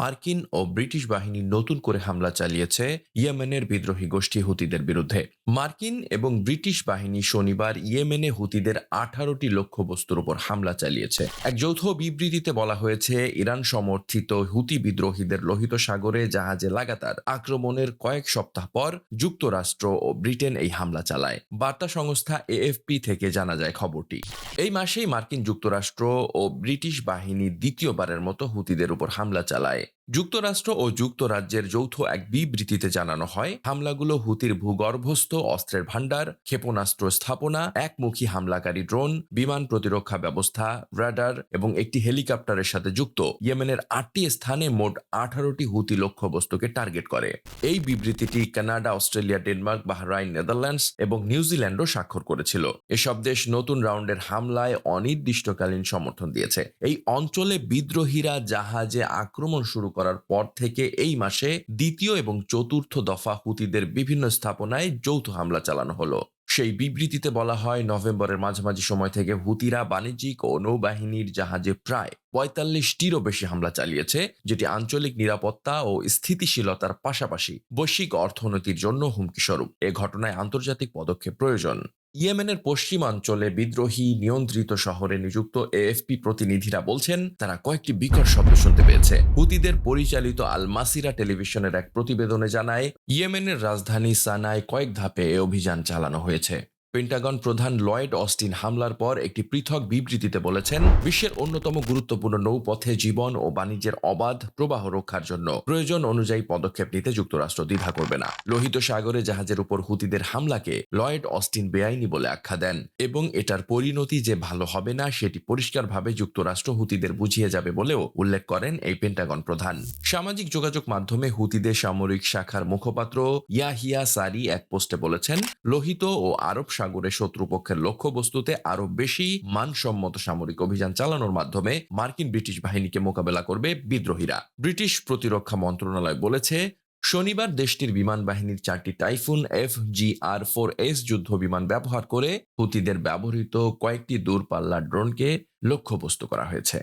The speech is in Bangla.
মার্কিন ও ব্রিটিশ বাহিনী নতুন করে হামলা চালিয়েছে ইয়েমেনের বিদ্রোহী গোষ্ঠী হুতিদের বিরুদ্ধে। মার্কিন এবং ব্রিটিশ বাহিনী শনিবার ইয়েমেনে হুতিদের আঠারোটি লক্ষ্যবস্তুর উপর হামলা চালিয়েছে। এক যৌথ বিবৃতিতে বলা হয়েছে, ইরান সমর্থিত হুতি বিদ্রোহীদের লোহিত সাগরে জাহাজে লাগাতার আক্রমণের কয়েক সপ্তাহ পর যুক্তরাষ্ট্র ও ব্রিটেন এই হামলা চালায়। বার্তা সংস্থা এএফপি থেকে জানা যায় খবরটি। এই মাসেই মার্কিন যুক্তরাষ্ট্র ও ব্রিটিশ বাহিনী দ্বিতীয়বারের মতো হুতিদের উপর হামলা চালায়। right যুক্তরাষ্ট্র ও যুক্তরাজ্যের যৌথ এক বিবৃতিতে জানানো হয়, হামলাগুলো হুতির ভূগর্ভস্থ, অস্ত্রের ভাণ্ডার, ক্ষেপণাস্ত্র স্থাপনা, একমুখী হামলাকারী ড্রোন, বিমান প্রতিরক্ষা ব্যবস্থা, রাডার এবং একটি হেলিকপ্টারের সাথে যুক্ত। ইয়েমেনের আটটি স্থানে মোট আঠারোটি হুতি লক্ষ্যবস্তুকে টার্গেট করে। এই বিবৃতিটি Canada, Australia, Denmark, Bahrain, Netherlands এবং নিউজিল্যান্ডও স্বাক্ষর করেছিল। এসব দেশ নতুন রাউন্ডের হামলায় অনির্দিষ্টকালীন সমর্থন দিয়েছে। এই অঞ্চলে বিদ্রোহীরা জাহাজে আক্রমণ শুরু করার পর থেকে এই মাসে দ্বিতীয় এবং চতুর্থ দফা হুতিদের বিভিন্ন স্থাপনায় যৌথ হামলা চালানো হলো। সেই বিবৃতিতে বলা হয়, নভেম্বরের মাঝামাঝি সময় থেকে হুতিরা বাণিজ্যিক ও নৌবাহিনীর জাহাজে প্রায় পঁয়তাল্লিশটিরও বেশি হামলা চালিয়েছে, যেটি আঞ্চলিক নিরাপত্তা ও স্থিতিশীলতার পাশাপাশি বৈশ্বিক অর্থনীতির জন্য হুমকিস্বরূপ। এ ঘটনায় আন্তর্জাতিক পদক্ষেপ প্রয়োজন। ইয়েমেনের পশ্চিমাঞ্চলে বিদ্রোহী নিয়ন্ত্রিত শহরে নিযুক্ত এএফপি প্রতিনিধিরা বলছেন, তারা কয়েকটি বিকট শব্দ শুনতে পেয়েছে। হুতিদের পরিচালিত আল মাসিরা টেলিভিশনের এক প্রতিবেদনে জানায়, ইয়েমেনের রাজধানী সানায় কয়েক ধাপে এ অভিযান চালানো হয়েছে। পেন্টাগন প্রধান লয়েড অস্টিন হামলার পর একটি পৃথক বিবৃতিতে বলেছেন, বিশ্বের অন্যতম গুরুত্বপূর্ণ নৌপথে জীবন ও বাণিজ্যের অবাধ প্রবাহ রক্ষার জন্য প্রয়োজন অনুযায়ী পদক্ষেপ নিতে যুক্তরাষ্ট্র দ্বিধা করবে না। লোহিত সাগরে জাহাজের উপর হুতিদের হামলাকে লয়েড অস্টিন বেআইনি বলে আখ্যা দেন এবং এটার পরিণতি যে ভালো হবে না সেটি পরিষ্কারভাবে যুক্তরাষ্ট্র হুতিদের বুঝিয়ে যাবে বলেও উল্লেখ করেন এই পেন্টাগন প্রধান। সামাজিক যোগাযোগ মাধ্যমে হুতিদের সামরিক শাখার মুখপাত্র ইয়াহিয়া সারি এক পোস্টে বলেছেন, লোহিত ও আরব সাগরে শত্রুপক্ষের লক্ষ্যবস্তুতে আরও বেশি মানসম্মত সামরিক অভিযান চালানোর মাধ্যমে মার্কিন ব্রিটিশ বাহিনীকে মোকাবেলা করবে বিদ্রোহীরা। ব্রিটিশ প্রতিরক্ষা মন্ত্রণালয় বলেছে, শনিবার দেশটির বিমান বাহিনীর চারটি Typhoon F G R four S যুদ্ধ বিমান ব্যবহার করে হুতিদের ব্যবহৃত কয়েকটি দূরপাল্লার ড্রোনকে লক্ষ্যবস্তু করা হয়েছে।